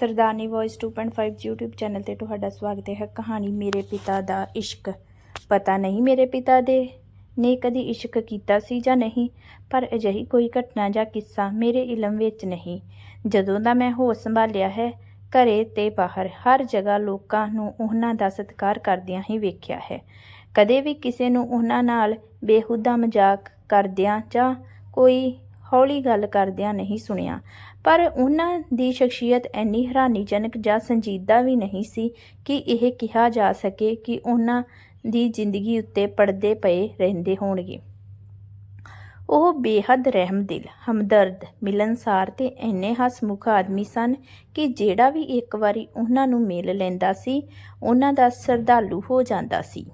ਸਰਦਾਰਨੀ voice 2.5 YouTube channel ਤੇ ਤੁਹਾਡਾ ਸਵਾਗਤ ਹੈ। ਕਹਾਣੀ ਮੇਰੇ ਪਿਤਾ ਦਾ ਇਸ਼ਕ। ਪਤਾ ਨਹੀਂ ਮੇਰੇ ਪਿਤਾ ਦੇ ਨੇ ਕਦੀ ਇਸ਼ਕ ਕੀਤਾ ਸੀ ਜਾਂ ਨਹੀਂ, ਪਰ ਅਜਿਹੀ ਕੋਈ ਘਟਨਾ ਜਾਂ ਕਿੱਸਾ ਮੇਰੇ ਇਲਮ ਵਿੱਚ ਨਹੀਂ। ਜਦੋਂ ਦਾ ਮੈਂ ਹੋਸ਼ ਸੰਭਾਲਿਆ ਹੈ, ਘਰੇ ਤੇ ਬਾਹਰ ਹਰ ਜਗ੍ਹਾ ਲੋਕਾਂ ਨੂੰ ਉਹਨਾਂ ਦਾ ਸਤਿਕਾਰ ਕਰਦਿਆਂ ਹੀ ਵੇਖਿਆ ਹੈ। ਕਦੇ ਵੀ ਕਿਸੇ ਨੂੰ ਉਹਨਾਂ ਨਾਲ ਬੇਹੂਦਾ ਮਜ਼ਾਕ ਕਰਦਿਆਂ ਜਾਂ ਕੋਈ ਹੌਲੀ ਗੱਲ ਕਰਦਿਆਂ ਨਹੀਂ ਸੁਣਿਆ। ਪਰ ਉਹਨਾਂ ਦੀ ਸ਼ਖਸੀਅਤ ਇੰਨੀ ਹੈਰਾਨੀਜਨਕ ਜਾਂ ਸੰਜੀਦਾ ਵੀ ਨਹੀਂ ਸੀ ਕਿ ਇਹ ਕਿਹਾ ਜਾ ਸਕੇ ਕਿ ਉਹਨਾਂ ਦੀ ਜ਼ਿੰਦਗੀ ਉੱਤੇ ਪਰਦੇ ਪਏ ਰਹਿੰਦੇ ਹੋਣਗੇ। ਉਹ ਬੇਹੱਦ ਰਹਿਮਦਿਲ ਹਮਦਰਦ, ਮਿਲਨਸਾਰ ਤੇ ਇੰਨੇ ਹਸਮੁਖ ਆਦਮੀ ਸਨ ਕਿ ਜਿਹੜਾ ਵੀ ਇੱਕ ਵਾਰੀ ਉਹਨਾਂ ਨੂੰ ਮਿਲ ਲੈਂਦਾ ਸੀ, ਉਹਨਾਂ ਦਾ ਸਰਦਾਲੂ ਹੋ ਜਾਂਦਾ ਸੀ।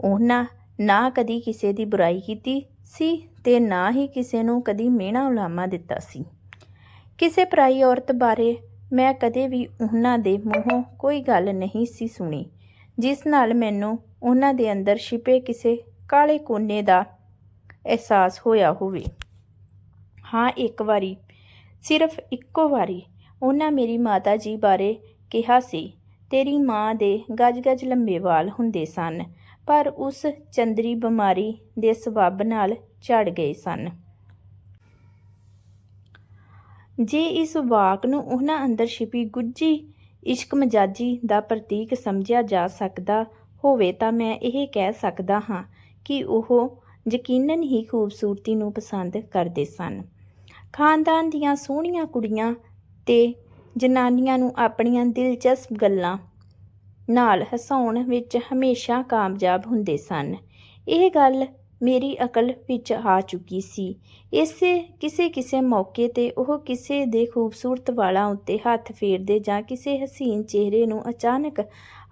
ਉਹਨਾਂ ਨਾ ਕਦੀ ਕਿਸੇ ਦੀ ਬੁਰਾਈ ਕੀਤੀ ਸੀ ਤੇ ਨਾ ਹੀ ਕਿਸੇ ਨੂੰ ਕਦੀ ਮਿਹਣਾ ਉਲਾਮਾ ਦਿੱਤਾ ਸੀ। ਕਿਸੇ ਪਰਾਈ ਔਰਤ ਬਾਰੇ ਮੈਂ ਕਦੇ ਵੀ ਉਹਨਾਂ ਦੇ ਮੂੰਹੋਂ ਕੋਈ ਗੱਲ ਨਹੀਂ ਸੀ ਸੁਣੀ, ਜਿਸ ਨਾਲ ਮੈਨੂੰ ਉਹਨਾਂ ਦੇ ਅੰਦਰ ਛਿਪੇ ਕਿਸੇ ਕਾਲੇ ਕੋਨੇ ਦਾ ਅਹਿਸਾਸ ਹੋਇਆ ਹੋਵੇ। ਹਾਂ, ਇੱਕ ਵਾਰੀ, ਸਿਰਫ ਇੱਕੋ ਵਾਰੀ ਉਹਨਾਂ ਮੇਰੀ ਮਾਤਾ ਜੀ ਬਾਰੇ ਕਿਹਾ ਸੀ, ਤੇਰੀ ਮਾਂ ਦੇ ਗੱਜ-ਗੱਜ ਲੰਬੇ ਵਾਲ ਹੁੰਦੇ ਸਨ, ਪਰ ਉਸ ਚੰਦਰੀ ਬਿਮਾਰੀ ਦੇ ਸਬਬ ਨਾਲ ਝੜ ਗਏ ਸਨ। ਜੇ ਇਸ ਵਾਕ ਨੂੰ ਉਹਨਾਂ ਅੰਦਰ ਛਿਪੀ ਗੁੱਜੀ ਇਸ਼ਕ ਮਜਾਜੀ ਦਾ ਪ੍ਰਤੀਕ ਸਮਝਿਆ ਜਾ ਸਕਦਾ ਹੋਵੇ ਤਾਂ ਮੈਂ ਇਹ ਕਹਿ ਸਕਦਾ ਹਾਂ ਕਿ ਉਹ ਯਕੀਨਨ ਹੀ ਖੂਬਸੂਰਤੀ ਨੂੰ ਪਸੰਦ ਕਰਦੇ ਸਨ। ਖਾਨਦਾਨ ਦੀਆਂ ਸੋਹਣੀਆਂ ਕੁੜੀਆਂ ਤੇ ਜਨਾਨੀਆਂ ਨੂੰ ਆਪਣੀਆਂ ਦਿਲਚਸਪ ਗੱਲਾਂ ਨਾਲ ਹਸਾਉਣ ਵਿੱਚ ਹਮੇਸ਼ਾ ਕਾਮਯਾਬ ਹੁੰਦੇ ਸਨ। ਇਹ ਗੱਲ ਮੇਰੀ ਅਕਲ ਵਿੱਚ ਆ ਚੁੱਕੀ ਸੀ। ਇਸੇ ਕਿਸੇ ਕਿਸੇ ਮੌਕੇ ਤੇ ਉਹ ਕਿਸੇ ਦੇ ਖੂਬਸੂਰਤ ਵਾਲਾਂ ਉੱਤੇ ਹੱਥ ਫੇਰਦੇ ਜਾਂ ਕਿਸੇ ਹਸੀਨ ਚਿਹਰੇ ਨੂੰ ਅਚਾਨਕ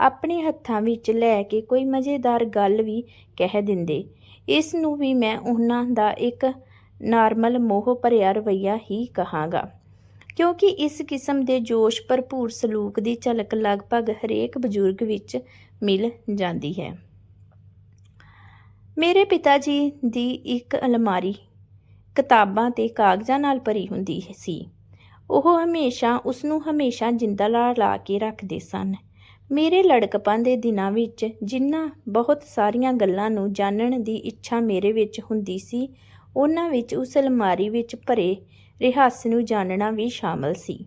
ਆਪਣੇ ਹੱਥਾਂ ਵਿੱਚ ਲੈ ਕੇ ਕੋਈ ਮਜ਼ੇਦਾਰ ਗੱਲ ਵੀ ਕਹਿ ਦਿੰਦੇ। ਇਸ ਨੂੰ ਵੀ ਮੈਂ ਉਹਨਾਂ ਦਾ ਇੱਕ ਨਾਰਮਲ ਮੋਹ ਭਰਿਆ ਰਵਈਆ ਹੀ ਕਹਾਂਗਾ। ਕਿਉਂਕਿ ਇਸ ਕਿਸਮ ਦੇ ਜੋਸ਼ ਭਰਪੂਰ ਸਲੂਕ ਦੀ ਝਲਕ ਲਗਭਗ ਹਰੇਕ ਬਜ਼ੁਰਗ ਵਿੱਚ ਮਿਲ ਜਾਂਦੀ ਹੈ। ਮੇਰੇ ਪਿਤਾ ਜੀ ਦੀ ਇੱਕ ਅਲਮਾਰੀ ਕਿਤਾਬਾਂ ਤੇ ਕਾਗਜ਼ਾਂ ਨਾਲ ਭਰੀ ਹੁੰਦੀ ਸੀ। ਉਹ ਹਮੇਸ਼ਾ ਉਸ ਨੂੰ ਹਮੇਸ਼ਾ ਜਿੰਦਾ ਲਾ ਲਾ ਕੇ ਰੱਖਦੇ ਸਨ। ਮੇਰੇ ਲੜਕਪਨ ਦੇ ਦਿਨਾਂ ਵਿੱਚ ਜਿੰਨਾ ਬਹੁਤ ਸਾਰੀਆਂ ਗੱਲਾਂ ਨੂੰ ਜਾਣਨ ਦੀ ਇੱਛਾ ਮੇਰੇ ਵਿੱਚ ਹੁੰਦੀ ਸੀ, ਉਹਨਾਂ ਵਿੱਚ ਉਸ ਅਲਮਾਰੀ ਵਿੱਚ ਭਰੇ ਰਿਹਾਸ ਨੂੰ ਜਾਣਨਾ ਵੀ ਸ਼ਾਮਲ ਸੀ।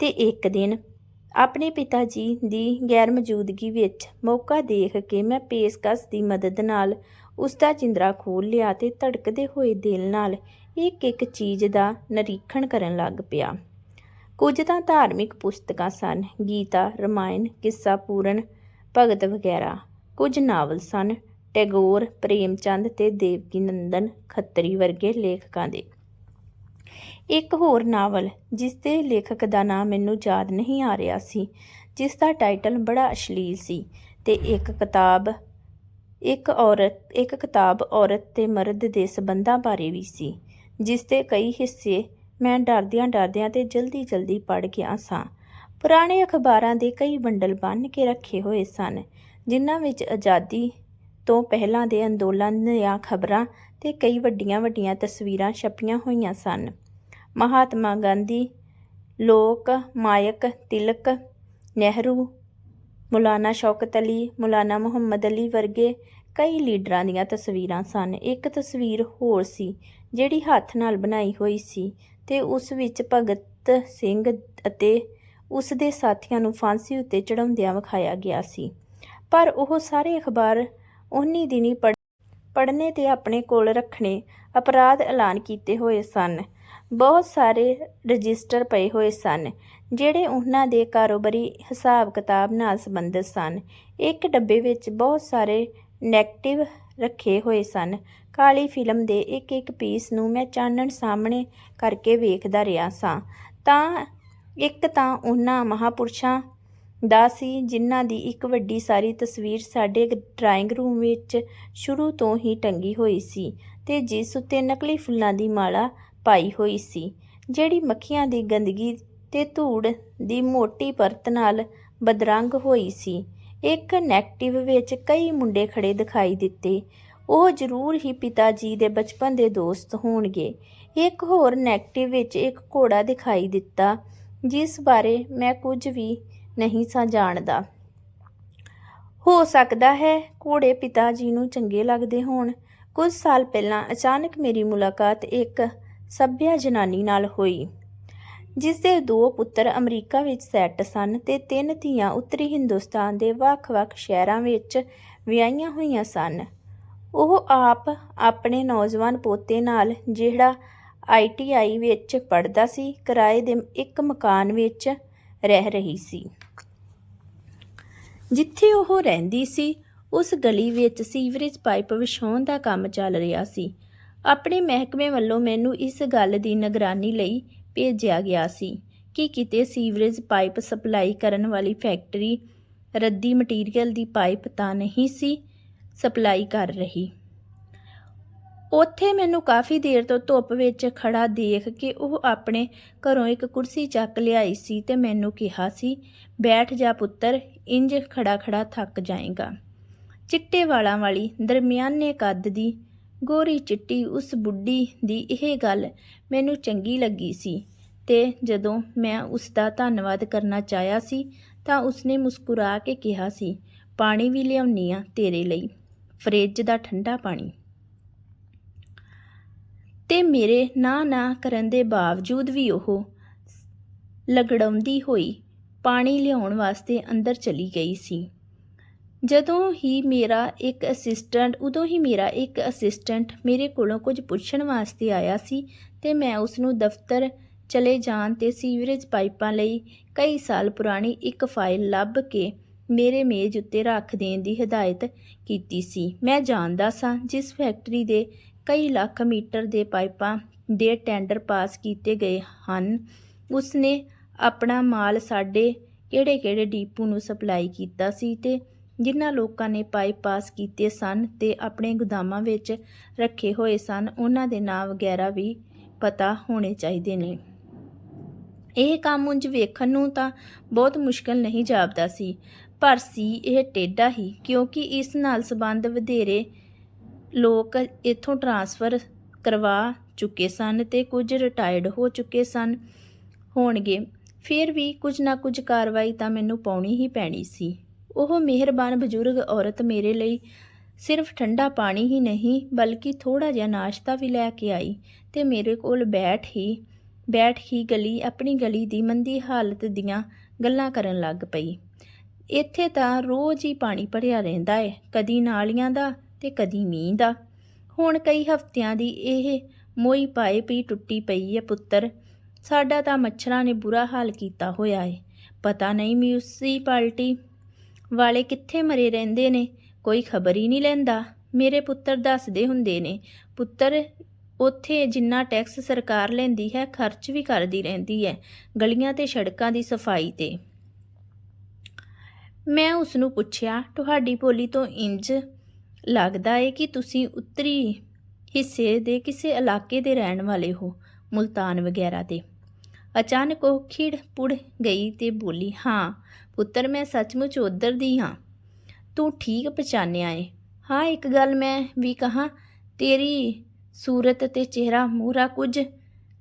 ਤੇ ਇੱਕ ਦਿਨ ਆਪਣੇ ਪਿਤਾ ਜੀ ਦੀ ਗੈਰ ਮੌਜੂਦਗੀ ਵਿੱਚ ਮੌਕਾ ਦੇਖ ਕੇ ਮੈਂ ਪੇਸ਼ਕਸ਼ ਦੀ ਮਦਦ ਨਾਲ ਉਸ ਦਾ ਜਿੰਦਰਾ ਖੋਲ ਲਿਆ ਤੇ ਧੜਕਦੇ ਹੋਏ ਦਿਲ ਨਾਲ ਇੱਕ ਇੱਕ ਚੀਜ਼ ਦਾ ਨਿਰੀਖਣ ਕਰਨ ਲੱਗ ਪਿਆ। ਕੁਝ ਤਾਂ ਧਾਰਮਿਕ ਪੁਸਤਕਾਂ ਸਨ, ਗੀਤਾ, ਰਮਾਇਣ, ਕਿੱਸਾ ਪੂਰਨ, ਭਗਤ ਵਗੈਰਾ। ਕੁਝ ਨਾਵਲ ਸਨ, ਟੈਗੋਰ, ਪ੍ਰੇਮਚੰਦ ਤੇ ਦੇਵਕੀ ਨੰਦਨ ਖੱਤਰੀ ਵਰਗੇ ਲੇਖਕਾਂ ਦੇ। ਇੱਕ ਹੋਰ ਨਾਵਲ, ਜਿਸ ਦੇ ਲੇਖਕ ਦਾ ਨਾਮ ਮੈਨੂੰ ਯਾਦ ਨਹੀਂ ਆ ਰਿਹਾ ਸੀ, ਜਿਸ ਦਾ ਟਾਈਟਲ ਬੜਾ ਅਸ਼ਲੀਲ ਸੀ ਤੇ ਇੱਕ ਕਿਤਾਬ ਇੱਕ ਔਰਤ, ਇੱਕ ਕਿਤਾਬ ਔਰਤ ਤੇ ਮਰਦ ਦੇ ਸਬੰਧਾਂ ਬਾਰੇ ਵੀ ਸੀ, ਜਿਸ ਦੇ ਕਈ ਹਿੱਸੇ ਮੈਂ ਡਰਦਿਆਂ ਡਰਦਿਆਂ ਤੇ ਜਲਦੀ ਜਲਦੀ ਪੜ੍ਹ ਗਿਆ ਸਾਂ। ਪੁਰਾਣੇ ਅਖਬਾਰਾਂ ਦੇ ਕਈ ਬੰਡਲ ਬੰਨ੍ਹ ਕੇ ਰੱਖੇ ਹੋਏ ਸਨ, ਜਿਨ੍ਹਾਂ ਵਿੱਚ ਆਜ਼ਾਦੀ ਤੋਂ ਪਹਿਲਾਂ ਦੇ ਅੰਦੋਲਨ ਦੀਆਂ ਖਬਰਾਂ ਤੇ ਕਈ ਵੱਡੀਆਂ ਵੱਡੀਆਂ ਤਸਵੀਰਾਂ ਛਪੀਆਂ ਹੋਈਆਂ ਸਨ। ਮਹਾਤਮਾ ਗਾਂਧੀ, ਲੋਕ, ਮਾਇਕ, ਤਿਲਕ, ਨਹਿਰੂ ਮੌਲਾਨਾ ਸ਼ੌਕਤ ਅਲੀ, ਮੌਲਾਨਾ ਮੁਹੰਮਦ ਅਲੀ ਵਰਗੇ ਕਈ ਲੀਡਰਾਂ ਦੀਆਂ ਤਸਵੀਰਾਂ ਸਨ। ਇੱਕ ਤਸਵੀਰ ਹੋਰ ਸੀ, ਜਿਹੜੀ ਹੱਥ ਨਾਲ ਬਣਾਈ ਹੋਈ ਸੀ ਤੇ ਉਸ ਵਿੱਚ ਭਗਤ ਸਿੰਘ ਅਤੇ ਉਸ ਦੇ ਸਾਥੀਆਂ ਨੂੰ ਫਾਂਸੀ ਉੱਤੇ ਚੜਾਉਂਦਿਆਂ ਵਿਖਾਇਆ ਗਿਆ ਸੀ। ਪਰ ਉਹ ਸਾਰੇ ਅਖਬਾਰ ਉਨੀ ਦਿਨੀ ਪੜ੍ਹਨੇ ਤੇ ਆਪਣੇ ਕੋਲ ਰੱਖਣੇ ਅਪਰਾਧ ਐਲਾਨ ਕੀਤੇ ਹੋਏ ਸਨ। ਬਹੁਤ ਸਾਰੇ ਰਜਿਸਟਰ ਪਏ ਹੋਏ ਸਨ। ਜਿਹੜੇ ਉਹਨਾਂ ਦੇ ਕਾਰੋਬਾਰੀ ਹਿਸਾਬ ਕਿਤਾਬ ਨਾਲ ਸੰਬੰਧਿਤ ਸਨ, ਇੱਕ ਡੱਬੇ ਵਿੱਚ ਬਹੁਤ ਸਾਰੇ ਨੈਗੇਟਿਵ ਰੱਖੇ ਹੋਏ ਸਨ। ਕਾਲੀ ਫਿਲਮ ਦੇ ਇੱਕ ਇੱਕ ਪੀਸ ਨੂੰ ਮੈਂ ਚਾਨਣ ਸਾਹਮਣੇ ਕਰਕੇ ਵੇਖਦਾ ਰਿਹਾ ਸਾਂ। ਤਾਂ ਇੱਕ ਤਾਂ ਉਹਨਾਂ ਮਹਾਂਪੁਰਸ਼ਾਂ ਦਾ ਸੀ, ਜਿਨ੍ਹਾਂ ਦੀ ਇੱਕ ਵੱਡੀ ਸਾਰੀ ਤਸਵੀਰ ਸਾਡੇ ਡਰਾਇੰਗ ਰੂਮ ਵਿੱਚ ਸ਼ੁਰੂ ਤੋਂ ਹੀ ਟੰਗੀ ਹੋਈ ਸੀ ਤੇ ਜਿਸ ਉੱਤੇ ਨਕਲੀ ਫੁੱਲਾਂ ਦੀ ਮਾਲਾ ਪਾਈ ਹੋਈ ਸੀ, ਜਿਹੜੀ ਮੱਖੀਆਂ ਦੀ ਗੰਦਗੀ ਤੇ ਧੂੜ ਦੀ ਮੋਟੀ ਪਰਤ ਨਾਲ ਬਦਰੰਗ ਹੋਈ ਸੀ। ਇੱਕ ਨੈਗੇਟਿਵ ਵਿੱਚ ਕਈ ਮੁੰਡੇ ਖੜੇ ਦਿਖਾਈ ਦਿੱਤੇ। ਉਹ ਜ਼ਰੂਰ ਹੀ ਪਿਤਾ ਜੀ ਦੇ ਬਚਪਨ ਦੇ ਦੋਸਤ ਹੋਣਗੇ। ਇੱਕ ਹੋਰ ਨੈਗੇਟਿਵ ਵਿੱਚ ਇੱਕ ਘੋੜਾ ਦਿਖਾਈ ਦਿੱਤਾ, ਜਿਸ ਬਾਰੇ ਮੈਂ ਕੁਝ ਵੀ ਨਹੀਂ ਸਾਂ ਜਾਣਦਾ। ਹੋ ਸਕਦਾ ਹੈ ਘੋੜੇ ਪਿਤਾ ਜੀ ਨੂੰ ਚੰਗੇ ਲੱਗਦੇ ਹੋਣ। ਕੁਝ ਸਾਲ ਪਹਿਲਾਂ ਅਚਾਨਕ ਮੇਰੀ ਮੁਲਾਕਾਤ ਇੱਕ ਸੱਭਿਆ ਜਨਾਨੀ ਨਾਲ ਹੋਈ। ਜਿਸ ਦੇ ਦੋ ਪੁੱਤਰ ਅਮਰੀਕਾ ਵਿੱਚ ਸੈੱਟ ਸਨ ਤੇ ਤਿੰਨ ਧੀਆਂ ਉੱਤਰੀ ਹਿੰਦੁਸਤਾਨ ਦੇ ਵੱਖ-ਵੱਖ ਸ਼ਹਿਰਾਂ ਵਿੱਚ ਵਿਆਹੀਆਂ ਹੋਈਆਂ ਸਨ। ਉਹ ਆਪ ਆਪਣੇ ਨੌਜਵਾਨ ਪੋਤੇ ਨਾਲ ਜਿਹੜਾ ਆਈਟੀਆਈ ਵਿੱਚ ਪੜ੍ਹਦਾ ਸੀ, ਕਿਰਾਏ ਦੇ ਇੱਕ ਮਕਾਨ ਵਿੱਚ ਰਹਿ ਰਹੀ ਸੀ। ਜਿੱਥੇ ਉਹ ਰਹਿੰਦੀ ਸੀ, ਉਸ ਗਲੀ ਵਿੱਚ ਸੀਵਰੇਜ ਪਾਈਪ ਵਿਛਾਉਣ ਦਾ ਕੰਮ ਚੱਲ ਰਿਹਾ ਸੀ। ਆਪਣੇ ਮਹਿਕਮੇ ਵੱਲੋਂ ਮੈਨੂੰ ਇਸ ਗੱਲ ਦੀ ਨਿਗਰਾਨੀ ਲਈ ਭੇਜਿਆ ਗਿਆ ਸੀ ਕਿ ਕਿਤੇ ਸੀਵਰੇਜ ਪਾਈਪ ਸਪਲਾਈ ਕਰਨ ਵਾਲੀ ਫੈਕਟਰੀ ਰੱਦੀ ਮਟੀਰੀਅਲ ਦੀ ਪਾਈਪ ਤਾਂ ਨਹੀਂ ਸੀ ਸਪਲਾਈ ਕਰ ਰਹੀ। ਉੱਥੇ ਮੈਨੂੰ ਕਾਫੀ ਦੇਰ ਤੋਂ ਧੁੱਪ ਵਿੱਚ ਖੜਾ ਦੇਖ ਕੇ ਉਹ ਆਪਣੇ ਘਰੋਂ ਇੱਕ ਕੁਰਸੀ ਚੱਕ ਲਿਆਈ ਸੀ ਤੇ ਮੈਨੂੰ ਕਿਹਾ ਸੀ, ਬੈਠ ਜਾ ਪੁੱਤਰ, ਇੰਜ ਖੜਾ ਖੜਾ ਥੱਕ ਜਾਏਗਾ। ਚਿੱਟੇ ਵਾਲਾਂ ਵਾਲੀ ਦਰਮਿਆਨੇ ਕੱਦ ਦੀ ਗੋਰੀ ਚਿੱਟੀ ਉਸ ਬੁੱਢੀ ਦੀ ਇਹ ਗੱਲ ਮੈਨੂੰ ਚੰਗੀ ਲੱਗੀ ਸੀ ਤੇ ਜਦੋਂ ਮੈਂ ਉਸ ਦਾ ਧੰਨਵਾਦ ਕਰਨਾ ਚਾਹਿਆ ਸੀ ਤਾਂ ਉਸਨੇ ਮੁਸਕਰਾ ਕੇ ਕਿਹਾ ਸੀ, ਪਾਣੀ ਵੀ ਲਿਆਉਣੀ ਆ ਤੇਰੇ ਲਈ, ਫਰਿੱਜ ਦਾ ਠੰਡਾ ਪਾਣੀ। ਤੇ ਮੇਰੇ ਨਾ ਨਾ ਕਰਨ ਦੇ ਬਾਵਜੂਦ ਵੀ ਉਹ ਲਗੜਾਉਂਦੀ ਹੋਈ ਪਾਣੀ ਲਿਆਉਣ ਵਾਸਤੇ ਅੰਦਰ ਚਲੀ ਗਈ ਸੀ। ਜਦੋਂ ਹੀ ਮੇਰਾ ਇੱਕ ਅਸਿਸਟੈਂਟ ਉਦੋਂ ਹੀ ਮੇਰਾ ਇੱਕ ਅਸਿਸਟੈਂਟ ਮੇਰੇ ਕੋਲੋਂ ਕੁਝ ਪੁੱਛਣ ਵਾਸਤੇ ਆਇਆ ਸੀ ਤੇ ਮੈਂ ਉਸ ਨੂੰ ਦਫ਼ਤਰ ਚਲੇ ਜਾਣ ਤੇ ਸੀਵਰੇਜ ਪਾਈਪਾਂ ਲਈ ਕਈ ਸਾਲ ਪੁਰਾਣੀ ਇੱਕ ਫਾਈਲ ਲੱਭ ਕੇ ਮੇਰੇ ਮੇਜ਼ ਉੱਤੇ ਰੱਖ ਦੇਣ ਦੀ ਹਦਾਇਤ ਕੀਤੀ ਸੀ। ਮੈਂ ਜਾਣਦਾ ਸਾਂ ਜਿਸ ਫੈਕਟਰੀ ਦੇ ਕਈ ਲੱਖ ਮੀਟਰ ਦੇ ਪਾਈਪਾਂ ਦੇ ਟੈਂਡਰ ਪਾਸ ਕੀਤੇ ਗਏ ਹਨ, ਉਸਨੇ ਆਪਣਾ ਮਾਲ ਸਾਡੇ ਕਿਹੜੇ-ਕਿਹੜੇ ਡੀਪੂ ਨੂੰ ਸਪਲਾਈ ਕੀਤਾ ਸੀ ਤੇ ਜਿਨ੍ਹਾਂ ਲੋਕਾਂ ਨੇ ਪਾਈਪ ਪਾਸ ਕੀਤੇ ਸਨ ਤੇ ਆਪਣੇ ਗੁਦਾਮਾਂ ਵਿੱਚ ਰੱਖੇ ਹੋਏ ਸਨ, ਉਹਨਾਂ ਦੇ ਨਾਂ ਵਗੈਰਾ ਵੀ ਪਤਾ ਹੋਣੇ ਚਾਹੀਦੇ ਨੇ। ਇਹ ਕੰਮ ਉਂਝ ਵੇਖਣ ਨੂੰ ਤਾਂ ਬਹੁਤ ਮੁਸ਼ਕਲ ਨਹੀਂ ਜਾਪਦਾ ਸੀ, ਪਰ ਸੀ ਇਹ ਟੇਢਾ ਹੀ, ਕਿਉਂਕਿ ਇਸ ਨਾਲ ਸੰਬੰਧ ਵਧੇਰੇ ਲੋਕ ਇੱਥੋਂ ਟਰਾਂਸਫਰ ਕਰਵਾ ਚੁੱਕੇ ਸਨ ਤੇ ਕੁਝ ਰਿਟਾਇਰਡ ਹੋ ਚੁੱਕੇ ਸਨ ਹੋਣਗੇ। ਫਿਰ ਵੀ ਕੁਝ ਨਾ ਕੁਝ ਕਾਰਵਾਈ ਤਾਂ ਮੈਨੂੰ ਪਾਉਣੀ ਹੀ ਪੈਣੀ ਸੀ। ਉਹ ਮਿਹਰਬਾਨ ਬਜ਼ੁਰਗ ਔਰਤ ਮੇਰੇ ਲਈ ਸਿਰਫ ਠੰਡਾ ਪਾਣੀ ਹੀ ਨਹੀਂ, ਬਲਕਿ ਥੋੜਾ ਜਿਹਾ ਨਾਸ਼ਤਾ ਵੀ ਲੈ ਕੇ ਆਈ ਤੇ ਮੇਰੇ ਕੋਲ ਬੈਠ ਹੀ ਬੈਠ ਹੀ ਗਲੀ, ਆਪਣੀ ਗਲੀ ਦੀ ਮੰਦੀ ਹਾਲਤ ਦੀਆਂ ਗੱਲਾਂ ਕਰਨ ਲੱਗ ਪਈ। ਇੱਥੇ ਤਾਂ ਰੋਜ਼ ਹੀ ਪਾਣੀ ਭਰਿਆ ਰਹਿੰਦਾ ਹੈ ਕਦੀ ਨਾਲੀਆਂ ਦਾ ਤੇ ਕਦੀ ਮੀਂਹ ਦਾ। ਹੁਣ ਕਈ ਹਫ਼ਤਿਆਂ ਦੀ ਇਹ ਮੋਈ ਪਾਈਪ ਹੀ ਟੁੱਟੀ ਪਈ ਹੈ ਪੁੱਤਰ, ਸਾਡਾ ਤਾਂ ਮੱਛਰਾਂ ਨੇ ਬੁਰਾ ਹਾਲ ਕੀਤਾ ਹੋਇਆ ਹੈ ਪਤਾ ਨਹੀਂ ਮਿਊਨਿਸਪੈਲਿਟੀ ਵਾਲੇ ਕਿੱਥੇ ਮਰੇ ਰਹਿੰਦੇ ਨੇ? ਕੋਈ ਖਬਰ ਹੀ ਨਹੀਂ ਲੈਂਦਾ। ਮੇਰੇ ਪੁੱਤਰ ਦੱਸਦੇ ਹੁੰਦੇ ਨੇ, ਪੁੱਤਰ, ਉੱਥੇ ਜਿੰਨਾ ਟੈਕਸ ਸਰਕਾਰ ਲੈਂਦੀ ਹੈ, ਖਰਚ ਵੀ ਕਰਦੀ ਰਹਿੰਦੀ ਹੈ, ਗਲੀਆਂ ਤੇ ਸੜਕਾਂ ਦੀ ਸਫ਼ਾਈ ਤੇ। ਮੈਂ ਉਸ ਨੂੰ ਪੁੱਛਿਆ, ਤੁਹਾਡੀ ਬੋਲੀ ਤੋਂ ਇੰਜ ਲੱਗਦਾ ਏ ਕਿ ਤੁਸੀਂ ਉੱਤਰੀ ਹਿੱਸੇ ਦੇ ਕਿਸੇ ਇਲਾਕੇ ਦੇ ਰਹਿਣ ਵਾਲੇ ਹੋ, ਮੁਲਤਾਨ ਵਗੈਰਾ ਦੇ? ਅਚਾਨਕ ਉਹ ਖਿੜ ਪੁੜ ਗਈ ਤੇ ਬੋਲੀ, ਹਾਂ ਪੁੱਤਰ, ਮੈਂ ਸੱਚਮੁੱਚ ਉਧਰ ਦੀ ਹਾਂ। ਤੂੰ ਠੀਕ ਪਛਾਣਿਆ ਏ। ਹਾਂ, ਇੱਕ ਗੱਲ ਮੈਂ ਵੀ ਕਹਾ, ਤੇਰੀ ਸੂਰਤ ਤੇ ਚਿਹਰਾ ਮੂਰਾ ਕੁਝ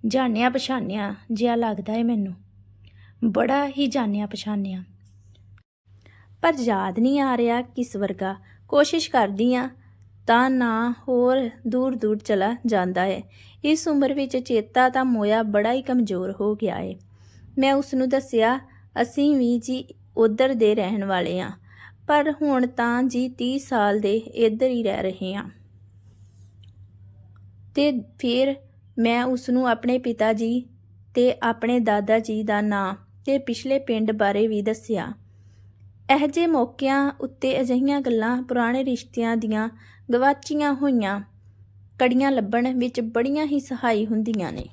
ਜਾਣਿਆ ਪਛਾਣਿਆ ਜਿਹਾ ਲੱਗਦਾ ਏ ਮੈਨੂੰ। ਬੜਾ ਹੀ ਜਾਣਿਆ ਪਛਾਣਿਆ। ਪਰ ਯਾਦ ਨਹੀਂ ਆ ਰਿਹਾ ਕਿਸ ਵਰਗਾ। ਕੋਸ਼ਿਸ਼ ਕਰਦੀ ਆ, ਤਾਂ ਨਾ ਹੋਰ ਦੂਰ ਦੂਰ ਚਲਾ ਜਾਂਦਾ ਹੈ ਇਸ ਉਮਰ ਵਿੱਚ ਚੇਤਾ ਤਾਂ ਮੋਇਆ ਬੜਾ ਹੀ ਕਮਜ਼ੋਰ ਹੋ ਗਿਆ ਹੈ ਮੈਂ ਉਸ ਨੂੰ ਦੱਸਿਆ, ਅਸੀਂ ਵੀ ਜੀ ਉਧਰ ਦੇ ਰਹਿਣ ਵਾਲੇ ਆ। ਪਰ ਹੁਣ ਤਾਂ ਜੀ 30 ਸਾਲ ਦੇ ਇੱਧਰ ਹੀ ਰਹਿ ਰਹੇ ਆ। ਤੇ ਫਿਰ ਮੈਂ ਉਸ ਨੂੰ ਆਪਣੇ ਪਿਤਾ ਜੀ ਤੇ ਆਪਣੇ ਦਾਦਾ ਜੀ ਦਾ ਨਾਂ ਤੇ ਪਿਛਲੇ ਪਿੰਡ ਬਾਰੇ ਵੀ ਦੱਸਿਆ। ਇਹ ਜੇ ਮੌਕਿਆਂ ਉੱਤੇ ਅਜਿਹੀਆਂ ਗੱਲਾਂ ਪੁਰਾਣੇ ਰਿਸ਼ਤਿਆਂ ਦੀਆਂ ਗਵਾਚੀਆਂ ਹੋਈਆਂ, ਕੜੀਆਂ ਲੱਭਣ ਵਿੱਚ ਬੜੀਆਂ ਹੀ ਸਹਾਈ ਹੁੰਦੀਆਂ ਨੇ।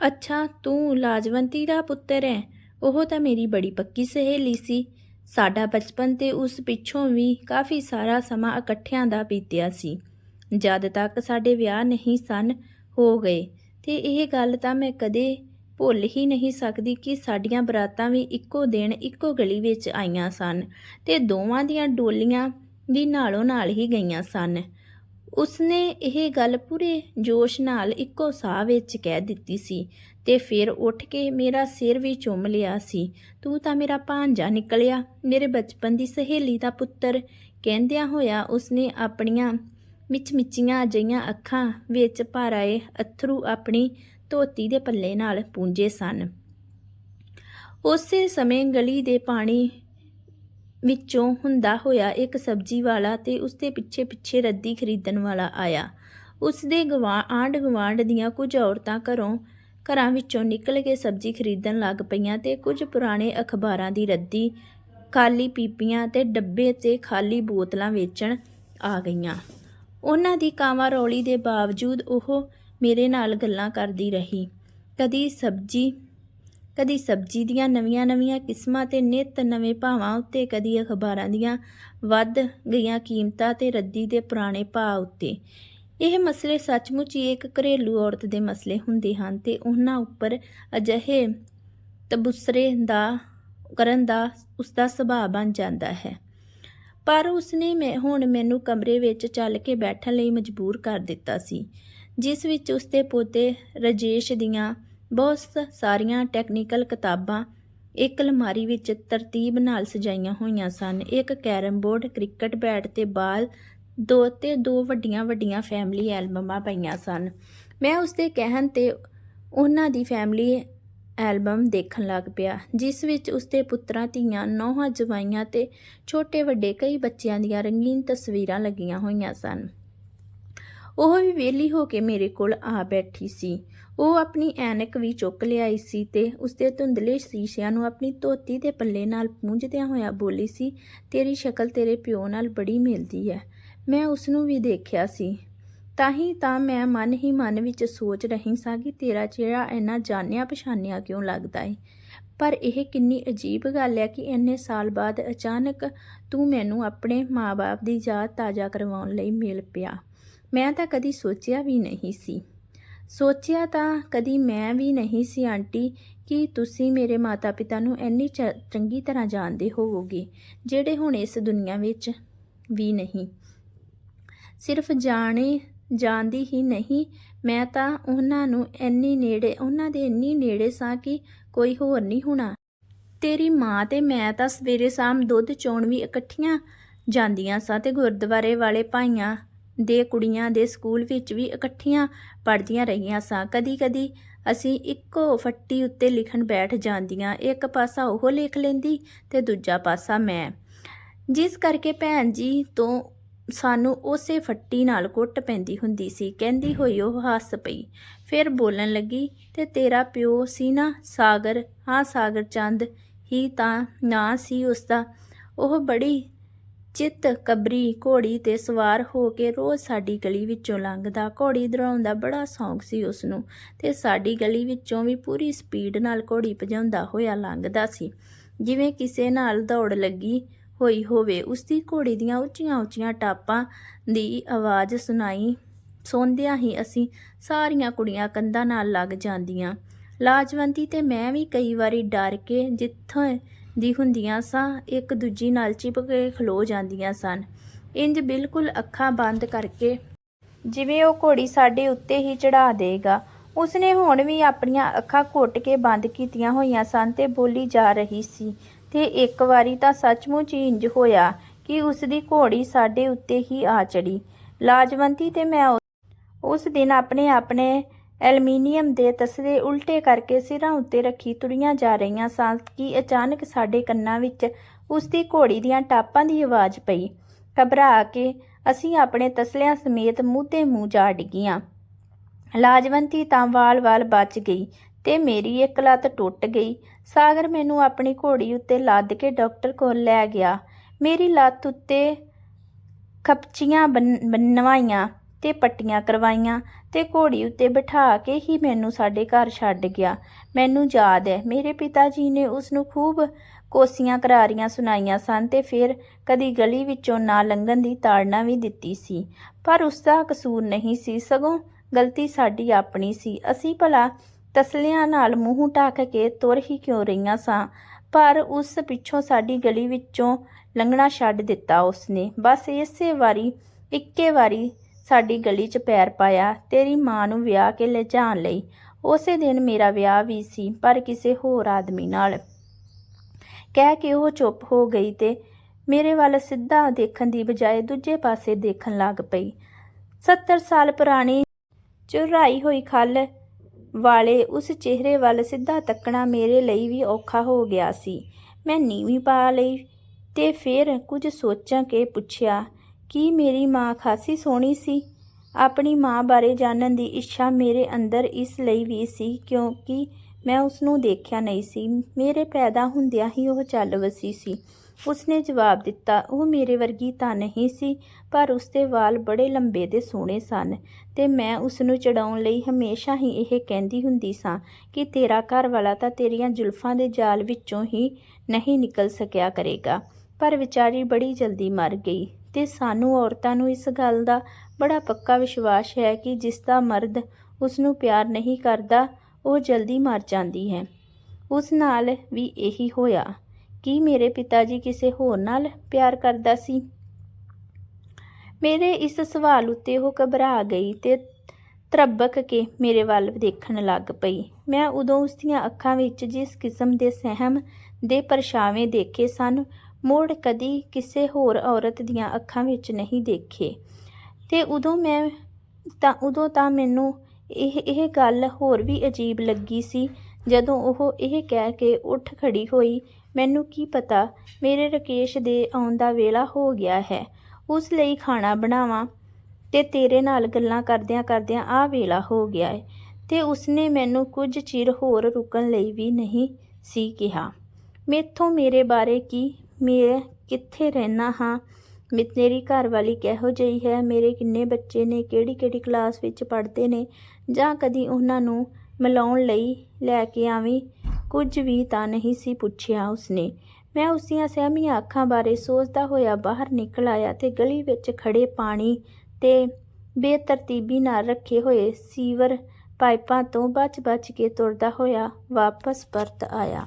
ਅੱਛਾ, ਤੂੰ ਲਾਜਵੰਤੀ ਦਾ ਪੁੱਤਰ ਹੈ ਉਹ ਤਾਂ ਮੇਰੀ ਬੜੀ ਪੱਕੀ ਸਹੇਲੀ ਸੀ। ਸਾਡਾ ਬਚਪਨ ਤੇ ਉਸ ਪਿੱਛੋਂ ਵੀ ਕਾਫੀ ਸਾਰਾ ਸਮਾਂ ਇਕੱਠਿਆਂ ਦਾ ਬੀਤਿਆ ਸੀ। ਜਦ ਤੱਕ ਸਾਡੇ ਵਿਆਹ ਨਹੀਂ ਸਨ ਹੋ ਗਏ, ਤੇ ਇਹ ਗੱਲ ਤਾਂ ਮੈਂ ਕਦੇ ਭੁੱਲ ਹੀ ਨਹੀਂ ਸਕਦੀ ਕਿ ਸਾਡੀਆਂ ਬਰਾਤਾਂ ਵੀ ਇੱਕੋ ਦਿਨ ਇੱਕੋ ਗਲੀ ਵਿੱਚ ਆਈਆਂ ਸਨ ਤੇ ਦੋਵਾਂ ਦੀਆਂ ਡੋਲੀਆਂ ਵੀ ਨਾਲੋਂ ਨਾਲ ਹੀ ਗਈਆਂ ਸਨ। ਉਸਨੇ ਇਹ ਗੱਲ ਪੂਰੇ ਜੋਸ਼ ਨਾਲ ਇੱਕੋ ਸਾਹ ਵਿੱਚ ਕਹਿ ਦਿੱਤੀ ਸੀ ਤੇ ਫਿਰ ਉੱਠ ਕੇ ਮੇਰਾ ਸਿਰ ਵੀ ਚੁੰਮ ਲਿਆ ਸੀ। ਤੂੰ ਤਾਂ ਮੇਰਾ ਭਾਂਜਾ ਨਿਕਲਿਆ, ਮੇਰੇ ਬਚਪਨ ਦੀ ਸਹੇਲੀ ਦਾ ਪੁੱਤਰ, ਕਹਿੰਦਿਆਂ ਹੋਇਆ ਉਸਨੇ ਆਪਣੀਆਂ ਮਿਚਮਿਚੀਆਂ ਅਜਈਆਂ ਅੱਖਾਂ ਵਿੱਚ ਭਰ ਆਏ ਅਥਰੂ ਆਪਣੀ ਧੋਤੀ ਦੇ ਪੱਲੇ ਨਾਲ ਪੂੰਝੇ ਸਨ। ਉਸੇ ਸਮੇਂ ਗਲੀ ਦੇ ਪਾਣੀ ਵਿੱਚੋਂ ਹੁੰਦਾ ਹੋਇਆ ਇੱਕ ਸਬਜ਼ੀ ਵਾਲਾ ਤੇ ਉਸਦੇ ਪਿੱਛੇ ਪਿੱਛੇ ਰੱਦੀ ਖਰੀਦਣ ਵਾਲਾ ਆਇਆ। ਉਸਦੇ ਗਵਾ ਆਂਢ ਗੁਆਂਢ ਦੀਆਂ ਕੁਝ ਔਰਤਾਂ ਘਰੋਂ, ਘਰਾਂ ਵਿੱਚੋਂ ਨਿਕਲ ਕੇ ਸਬਜ਼ੀ ਖਰੀਦਣ ਲੱਗ ਪਈਆਂ ਤੇ ਕੁਝ ਪੁਰਾਣੇ ਅਖਬਾਰਾਂ ਦੀ ਰੱਦੀ, ਖਾਲੀ ਪੀਪੀਆਂ ਤੇ ਡੱਬੇ ਤੇ ਖਾਲੀ ਬੋਤਲਾਂ ਵੇਚਣ ਆ ਗਈਆਂ। ਉਹਨਾਂ ਦੀ ਕਾਂਵਾਂ ਰੌਲੀ ਦੇ ਬਾਵਜੂਦ ਉਹ ਮੇਰੇ ਨਾਲ ਗੱਲਾਂ ਕਰਦੀ ਰਹੀ। ਕਦੀ ਸਬਜ਼ੀ ਕਦੀ ਸਬਜ਼ੀ ਦੀਆਂ ਨਵੀਆਂ-ਨਵੀਆਂ ਕਿਸਮਾਂ ਤੇ ਨਿੱਤ ਨਵੇਂ ਭਾਵਾਂ ਉੱਤੇ, ਕਦੀ ਅਖਬਾਰਾਂ ਦੀਆਂ ਵੱਧ ਗਈਆਂ ਕੀਮਤਾਂ ਤੇ ਰੱਦੀ ਦੇ ਪੁਰਾਣੇ ਭਾਅ ਉੱਤੇ। ਇਹ ਮਸਲੇ ਸੱਚਮੁੱਚ ਹੀ ਇੱਕ ਘਰੇਲੂ ਔਰਤ ਦੇ ਮਸਲੇ ਹੁੰਦੇ ਹਨ ਤੇ ਉਹਨਾਂ ਉੱਪਰ ਅਜਿਹੇ ਤਬਸਰੇ ਦਾ, ਕਰਨ ਦਾ ਉਸਦਾ ਸੁਭਾਅ ਬਣ ਜਾਂਦਾ ਹੈ। ਪਰ ਉਸਨੇ ਮੈਂ, ਹੁਣ ਮੈਨੂੰ ਕਮਰੇ ਵਿੱਚ ਚੱਲ ਕੇ ਬੈਠਣ ਲਈ ਮਜਬੂਰ ਕਰ ਦਿੱਤਾ ਸੀ, ਜਿਸ ਵਿੱਚ ਉਸਦੇ ਪੋਤੇ ਰਜੇਸ਼ ਦੀਆਂ ਬਹੁਤ ਸਾਰੀਆਂ ਟੈਕਨੀਕਲ ਕਿਤਾਬਾਂ ਇੱਕ ਅਲਮਾਰੀ ਵਿੱਚ ਤਰਤੀਬ ਨਾਲ ਸਜਾਈਆਂ ਹੋਈਆਂ ਸਨ। ਇੱਕ ਕੈਰਮ ਬੋਰਡ, ਕ੍ਰਿਕਟ ਬੈਟ ਤੇ ਬਾਲ, ਦੋ ਤੇ ਦੋ ਵੱਡੀਆਂ ਵੱਡੀਆਂ ਫੈਮਿਲੀ ਐਲਬਮਾਂ ਪਈਆਂ ਸਨ। ਮੈਂ ਉਸਦੇ ਕਹਿਣ ਤੇ ਉਹਨਾਂ ਦੀ ਫੈਮਿਲੀ ਐਲਬਮ ਦੇਖਣ ਲੱਗ ਪਿਆ, ਜਿਸ ਵਿੱਚ ਉਸਦੇ ਪੁੱਤਰਾਂ, ਧੀਆਂ, ਨੌਹਾਂ ਜਵਾਈਆਂ ਤੇ ਛੋਟੇ ਵੱਡੇ ਕਈ ਬੱਚਿਆਂ ਦੀਆਂ ਰੰਗੀਨ ਤਸਵੀਰਾਂ ਲੱਗੀਆਂ ਹੋਈਆਂ ਸਨ। ਉਹ ਵੀ ਵਿਹਲੀ ਹੋ ਕੇ ਮੇਰੇ ਕੋਲ ਆ ਬੈਠੀ ਸੀ। ਉਹ ਆਪਣੀ ਐਨਕ ਵੀ ਚੁੱਕ ਲਿਆਈ ਸੀ ਤੇ ਉਸਦੇ ਧੁੰਦਲੇ ਸ਼ੀਸ਼ਿਆਂ ਨੂੰ ਆਪਣੀ ਧੋਤੀ ਦੇ ਪੱਲੇ ਨਾਲ ਪੂੰਝਦਿਆਂ ਹੋਇਆ ਬੋਲੀ ਸੀ, ਤੇਰੀ ਸ਼ਕਲ ਤੇਰੇ ਪਿਓ ਨਾਲ ਬੜੀ ਮਿਲਦੀ ਹੈ ਮੈਂ ਉਸ ਨੂੰ ਵੀ ਦੇਖਿਆ ਸੀ। ਤਾਂ ਹੀ ਤਾਂ ਮੈਂ ਮਨ ਹੀ ਮਨ ਵਿੱਚ ਸੋਚ ਰਹੀ ਸਾਂ ਕਿ ਤੇਰਾ ਚਿਹਰਾ ਇੰਨਾ ਜਾਣਿਆ ਪਛਾਨਿਆ ਕਿਉਂ ਲੱਗਦਾ ਏ। ਪਰ ਇਹ ਕਿੰਨੀ ਅਜੀਬ ਗੱਲ ਹੈ ਕਿ ਇੰਨੇ ਸਾਲ ਬਾਅਦ ਅਚਾਨਕ ਤੂੰ ਮੈਨੂੰ ਆਪਣੇ ਮਾਪੇ ਦੀ ਯਾਦ ਤਾਜ਼ਾ ਕਰਵਾਉਣ ਲਈ ਮਿਲ ਪਿਆ। ਮੈਂ ਤਾਂ ਕਦੀ ਸੋਚਿਆ ਵੀ ਨਹੀਂ ਸੀ। ਸੋਚਿਆ ਤਾਂ ਕਦੀ ਮੈਂ ਵੀ ਨਹੀਂ ਸੀ, ਆਂਟੀ, ਕਿ ਤੁਸੀਂ ਮੇਰੇ ਮਾਤਾ-ਪਿਤਾ ਨੂੰ ਇੰਨੀ ਚ- ਚੰਗੀ ਤਰ੍ਹਾਂ ਜਾਣਦੇ ਹੋਵੋਗੇ, ਜਿਹੜੇ ਹੁਣ ਇਸ ਦੁਨੀਆ ਵਿੱਚ ਵੀ ਨਹੀਂ। ਸਿਰਫ ਜਾਣੇ, ਜਾਣਦੀ ਹੀ ਨਹੀਂ, ਮੈਂ ਤਾਂ ਉਹਨਾਂ ਨੂੰ ਇੰਨੀ ਨੇੜੇ, ਉਹਨਾਂ ਦੇ ਇੰਨੀ ਨੇੜੇ ਸਾਂ ਕਿ ਕੋਈ ਹੋਰ ਨਹੀਂ ਹੋਣਾ। ਤੇਰੀ ਮਾਂ ਤੇ ਮੈਂ ਤਾਂ ਸਵੇਰੇ ਸ਼ਾਮ ਦੁੱਧ ਚੋਣ ਵੀ ਇਕੱਠੀਆਂ ਜਾਂਦੀਆਂ ਸਾਂ ਤੇ ਗੁਰਦੁਆਰੇ ਵਾਲੇ ਭਾਈਆਂ ਦੇ ਕੁੜੀਆਂ ਦੇ ਸਕੂਲ ਵਿੱਚ ਵੀ ਇਕੱਠੀਆਂ ਪੜ੍ਹਦੀਆਂ ਰਹੀਆਂ ਸਾਂ। ਕਦੀ-ਕਦੀ ਅਸੀਂ ਇੱਕੋ ਫੱਟੀ ਉੱਤੇ ਲਿਖਣ ਬੈਠ ਜਾਂਦੀਆਂ। ਇੱਕ ਪਾਸਾ ਉਹ ਲਿਖ ਲੈਂਦੀ ਤੇ ਦੂਜਾ ਪਾਸਾ ਮੈਂ। ਜਿਸ ਕਰਕੇ ਭੈਣ ਜੀ ਤੋਂ ਸਾਨੂੰ ਉਸੇ ਫੱਟੀ ਨਾਲ ਕੁੱਟ ਪੈਂਦੀ ਹੁੰਦੀ ਸੀ। ਕਹਿੰਦੀ ਹੋਈ ਉਹ ਹੱਸ ਪਈ। ਫਿਰ ਬੋਲਣ ਲੱਗੀ, ਤੇ ਤੇਰਾ ਪਿਓ ਸੀ ਨਾ ਸਾਗਰ? ਹਾਂ ਸਾਗਰ ਚੰਦ ਹੀ ਤਾਂ ਨਾਂ ਸੀ ਉਸਦਾ। ਉਹ ਬੜੀ ਚਿੱਤ, ਕਬਰੀ, ਘੋੜੀ ਤੇ ਸਵਾਰ ਹੋ ਕੇ ਰੋਜ਼ ਸਾਡੀ ਗਲੀ ਵਿੱਚੋਂ ਲੰਘਦਾ। ਘੋੜੀ ਦੌੜਾਉਣ ਦਾ ਬੜਾ ਸ਼ੌਂਕ ਸੀ ਉਸ ਨੂੰ ਤੇ ਸਾਡੀ ਗਲੀ ਵਿੱਚੋਂ ਵੀ ਪੂਰੀ ਸਪੀਡ ਨਾਲ ਘੋੜੀ ਭਜਾਉਂਦਾ ਹੋਇਆ ਲੰਘਦਾ ਸੀ। ਜਿਵੇਂ ਕਿਸੇ ਨਾਲ ਦੌੜ ਲੱਗੀ ਹੋਈ ਹੋਵੇ ਉਸ ਦੀ ਘੋੜੀ ਦੀਆਂ ਉੱਚੀਆਂ ਉੱਚੀਆਂ ਟਾਪਾਂ ਦੀ ਆਵਾਜ਼ ਸੁਣਾਈ, ਸੌਂਦਿਆਂ ਹੀ ਅਸੀਂ ਸਾਰੀਆਂ ਕੁੜੀਆਂ ਕੰਧਾਂ ਨਾਲ ਲੱਗ ਜਾਂਦੀਆਂ। ਲਾਜਵੰਤੀ ਤੇ ਮੈਂ ਵੀ ਕਈ ਵਾਰੀ ਡਰ ਕੇ ਜਿੱਥੋਂ ਦੀ ਹੁੰਦੀਆਂ ਸਾਂ, ਇੱਕ ਦੂਜੀ ਨਾਲ ਚਿਪਕ ਕੇ ਖਲੋ ਜਾਂਦੀਆਂ ਸਨ। ਇੰਜ ਬਿਲਕੁਲ ਅੱਖਾਂ ਬੰਦ ਕਰਕੇ ਜਿਵੇਂ ਉਹ ਘੋੜੀ ਸਾਡੇ ਉੱਤੇ ਹੀ ਚੜਾ ਦੇਗਾ। ਉਸਨੇ ਹੁਣ ਵੀ ਆਪਣੀਆਂ ਅੱਖਾਂ ਘੁੱਟ ਕੇ ਬੰਦ ਕੀਤੀਆਂ ਹੋਈਆਂ ਸਨ ਤੇ ਬੋਲੀ ਜਾ ਰਹੀ ਸੀ। ਤੇ ਇੱਕ ਵਾਰੀ ਤਾਂ ਸੱਚਮੁੱਚ ਹੀ ਇੰਜ ਹੋਇਆ ਕਿ ਉਸਦੀ ਘੋੜੀ ਸਾਡੇ ਉੱਤੇ ਹੀ ਆ ਚੜੀ ਲਾਜਵੰਤੀ ਤੇ ਮੈਂ ਉਸ ਦਿਨ ਆਪਣੇ ਆਪਣੇ ਐਲੂਮੀਨੀਅਮ ਦੇ ਤਸਲੇ ਉਲਟੇ ਕਰਕੇ ਸਿਰਾਂ ਉੱਤੇ ਰੱਖੀ ਤੁਰੀਆਂ ਜਾ ਰਹੀਆਂ ਸਾਂ ਕਿ ਅਚਾਨਕ ਸਾਡੇ ਕੰਨਾਂ ਵਿੱਚ ਉਸ ਦੀ ਘੋੜੀ ਦੀਆਂ ਟਾਪਾਂ ਦੀ ਆਵਾਜ਼ ਪਈ। ਘਬਰਾ ਕੇ ਅਸੀਂ ਆਪਣੇ ਤਸਲਿਆਂ ਸਮੇਤ ਮੂੰਹ ਤੇ ਮੂੰਹ ਜਾ ਡਿੱਗੀਆਂ। ਲਾਜਵੰਤੀ ਤਾਂ ਵਾਲ-ਵਾਲ ਬਚ ਗਈ ਤੇ ਮੇਰੀ ਇੱਕ ਲੱਤ ਟੁੱਟ ਗਈ। ਸਾਗਰ ਮੈਨੂੰ ਆਪਣੀ ਘੋੜੀ ਉੱਤੇ ਲੱਦ ਕੇ ਡਾਕਟਰ ਕੋਲ ਲੈ ਗਿਆ। ਮੇਰੀ ਲੱਤ ਉੱਤੇ ਖਪਚੀਆਂ ਬਨ- ਬਣਵਾਈਆਂ ਤੇ ਪੱਟੀਆਂ ਕਰਵਾਈਆਂ ਤੇ ਘੋੜੀ ਉੱਤੇ ਬਿਠਾ ਕੇ ਹੀ ਮੈਨੂੰ ਸਾਡੇ ਘਰ ਛੱਡ ਗਿਆ। ਮੈਨੂੰ ਯਾਦ ਹੈ ਮੇਰੇ ਪਿਤਾ ਜੀ ਨੇ ਉਸ ਨੂੰ ਖੂਬ ਕੋਸੀਆਂ ਕਰਾਰੀਆਂ ਸੁਣਾਈਆਂ ਸਨ ਤੇ ਫਿਰ ਕਦੀ ਗਲੀ ਵਿੱਚੋਂ ਨਾ ਲੰਘਣ ਦੀ ਤਾੜਨਾ ਵੀ ਦਿੱਤੀ ਸੀ। ਪਰ ਉਸ ਦਾ ਕਸੂਰ ਨਹੀਂ ਸੀ, ਸਗੋਂ ਗਲਤੀ ਸਾਡੀ ਆਪਣੀ ਸੀ। ਅਸੀਂ ਭਲਾ ਤਸਲਿਆਂ ਨਾਲ ਮੂੰਹ ਢੱਕ ਕੇ ਤੁਰ ਹੀ ਕਿਉਂ ਰਹੀਆਂ ਸਾਂ? ਪਰ ਉਸ ਪਿੱਛੋਂ ਸਾਡੀ ਗਲੀ ਵਿੱਚੋਂ ਲੰਘਣਾ ਛੱਡ ਦਿੱਤਾ ਉਸਨੇ। ਬਸ ਇਸੇ ਵਾਰੀ, ਇੱਕੇ ਵਾਰੀ ਸਾਡੀ ਗਲੀ 'ਚ ਪੈਰ ਪਾਇਆ, ਤੇਰੀ ਮਾਂ ਨੂੰ ਵਿਆਹ ਕੇ ਲਿਜਾਣ ਲਈ। ਉਸੇ ਦਿਨ ਮੇਰਾ ਵਿਆਹ ਵੀ ਸੀ, ਪਰ ਕਿਸੇ ਹੋਰ ਆਦਮੀ ਨਾਲ। ਕਹਿ ਕੇ ਉਹ ਚੁੱਪ ਹੋ ਗਈ ਤੇ ਮੇਰੇ ਵੱਲ ਸਿੱਧਾ ਦੇਖਣ ਦੀ ਬਜਾਏ ਦੂਜੇ ਪਾਸੇ ਦੇਖਣ ਲੱਗ ਪਈ। 70 ਸਾਲ ਪੁਰਾਣੀ ਚੁਰਾਈ ਹੋਈ ਖੱਲ ਵਾਲੇ ਉਸ ਚਿਹਰੇ ਵੱਲ ਸਿੱਧਾ ਤੱਕਣਾ ਮੇਰੇ ਲਈ ਵੀ ਔਖਾ ਹੋ ਗਿਆ ਸੀ। ਮੈਂ ਨੀਵੀਂ ਪਾ ਲਈ ਤੇ ਫਿਰ ਕੁਝ ਸੋਚਾਂ ਕੇ ਪੁੱਛਿਆ ਕੀ ਮੇਰੀ ਮਾਂ ਖਾਸੀ ਸੋਹਣੀ ਸੀ? ਆਪਣੀ ਮਾਂ ਬਾਰੇ ਜਾਣਨ ਦੀ ਇੱਛਾ ਮੇਰੇ ਅੰਦਰ ਇਸ ਲਈ ਵੀ ਸੀ ਕਿਉਂਕਿ ਮੈਂ ਉਸ ਨੂੰ ਦੇਖਿਆ ਨਹੀਂ ਸੀ। ਮੇਰੇ ਪੈਦਾ ਹੁੰਦਿਆਂ ਹੀ ਉਹ ਚੱਲ ਵਸੀ ਸੀ। ਉਸਨੇ ਜਵਾਬ ਦਿੱਤਾ, ਉਹ ਮੇਰੇ ਵਰਗੀ ਤਾਂ ਨਹੀਂ ਸੀ, ਪਰ ਉਸਦੇ ਵਾਲ ਬੜੇ ਲੰਬੇ ਤੇ ਸੋਹਣੇ ਸਨ ਤੇ ਮੈਂ ਉਸ ਨੂੰ ਚੜਾਉਣ ਲਈ ਹਮੇਸ਼ਾ ਹੀ ਇਹ ਕਹਿੰਦੀ ਹੁੰਦੀ ਸਾਂ ਕਿ ਤੇਰਾ ਘਰ ਵਾਲਾ ਤਾਂ ਤੇਰੀਆਂ ਜ਼ੁਲਫਾਂ ਦੇ ਜਾਲ ਵਿੱਚੋਂ ਹੀ ਨਹੀਂ ਨਿਕਲ ਸਕਿਆ ਕਰੇਗਾ। ਪਰ ਵਿਚਾਰੀ ਬੜੀ ਜਲਦੀ ਮਰ ਗਈ। ਤੇ ਸਾਨੂੰ ਔਰਤਾਂ ਨੂੰ ਇਸ ਗੱਲ ਦਾ ਬੜਾ ਪੱਕਾ ਵਿਸ਼ਵਾਸ ਹੈ ਕਿ ਜਿਸ ਦਾ ਮਰਦ ਉਸ ਨੂੰ ਪਿਆਰ ਨਹੀਂ ਕਰਦਾ, ਉਹ ਜਲਦੀ ਮਰ ਜਾਂਦੀ ਹੈ। ਉਸ ਨਾਲ ਵੀ ਇਹੀ ਹੋਇਆ। ਕੀ ਮੇਰੇ ਪਿਤਾ ਜੀ ਕਿਸੇ ਹੋਰ ਨਾਲ ਪਿਆਰ ਕਰਦਾ ਸੀ? ਮੇਰੇ ਇਸ ਸਵਾਲ ਉੱਤੇ ਉਹ ਘਬਰਾ ਗਈ ਤੇ ਤਰਬਕ ਕੇ ਮੇਰੇ ਵੱਲ ਦੇਖਣ ਲੱਗ ਪਈ। ਮੈਂ ਉਦੋਂ ਉਸ ਦੀਆਂ ਅੱਖਾਂ ਵਿੱਚ ਜਿਸ ਕਿਸਮ ਦੇ ਸਹਿਮ ਦੇ ਪਰਛਾਵੇਂ ਦੇਖੇ ਸਨ ਮੁੜ ਕਦੀ ਕਿਸੇ ਹੋਰ ਔਰਤ ਦੀਆਂ ਅੱਖਾਂ ਵਿੱਚ ਨਹੀਂ ਦੇਖੇ। ਤੇ ਉਦੋਂ ਮੈਂ ਤਾਂ, ਉਦੋਂ ਤਾਂ ਮੈਨੂੰ ਇਹ ਇਹ ਗੱਲ ਹੋਰ ਵੀ ਅਜੀਬ ਲੱਗੀ ਸੀ। ਜਦੋਂ ਉਹ ਇਹ ਕਹਿ ਕੇ ਉੱਠ ਖੜੀ ਹੋਈ, ਮੈਨੂੰ ਕੀ ਪਤਾ, ਮੇਰੇ ਰਕੇਸ਼ ਦੇ ਆਉਣ ਦਾ ਵੇਲਾ ਹੋ ਗਿਆ ਹੈ। ਉਸ ਲਈ ਖਾਣਾ ਬਣਾਵਾਂ ਤੇ ਤੇਰੇ ਨਾਲ ਗੱਲਾਂ ਕਰਦਿਆਂ ਕਰਦਿਆਂ ਆ ਵੇਲਾ ਹੋ ਗਿਆ ਹੈ ਤੇ ਉਸਨੇ ਮੈਨੂੰ ਕੁਝ ਚਿਰ ਹੋਰ ਰੁਕਣ ਲਈ ਵੀ ਨਹੀਂ ਸੀ ਕਿਹਾ। ਮੇਥੋਂ ਮੇਰੇ ਬਾਰੇ ਕੀ ਮੈਂ ਕਿੱਥੇ ਰਹਿਣਾ ਹਾਂ? ਮੇਰੀ ਤੇਰੀ ਘਰ ਵਾਲੀ ਕਿਹੋ ਜਿਹੀ ਹੈ? ਮੇਰੇ ਕਿੰਨੇ ਬੱਚੇ ਨੇ? ਕਿਹੜੀ ਕਿਹੜੀ ਕਲਾਸ ਵਿੱਚ ਪੜ੍ਹਦੇ ਨੇ? ਜਾਂ ਕਦੀ ਉਹਨਾਂ ਨੂੰ ਮਿਲਾਉਣ ਲਈ ਲੈ ਕੇ ਆਵੀਂ? ਕੁਝ ਵੀ ਤਾਂ ਨਹੀਂ ਸੀ ਪੁੱਛਿਆ ਉਸਨੇ। ਮੈਂ ਉਸ ਦੀਆਂ ਸਹਿਮੀਆਂ ਅੱਖਾਂ ਬਾਰੇ ਸੋਚਦਾ ਹੋਇਆ ਬਾਹਰ ਨਿਕਲ ਆਇਆ ਤੇ ਗਲੀ ਵਿੱਚ ਖੜੇ ਪਾਣੀ ਤੇ ਬੇਤਰਤੀਬੀ ਨਾਲ ਰੱਖੇ ਹੋਏ ਸੀਵਰ ਪਾਈਪਾਂ ਤੋਂ ਬਚ-ਬਚ ਕੇ ਤੁਰਦਾ ਹੋਇਆ ਵਾਪਸ ਪਰਤ ਆਇਆ।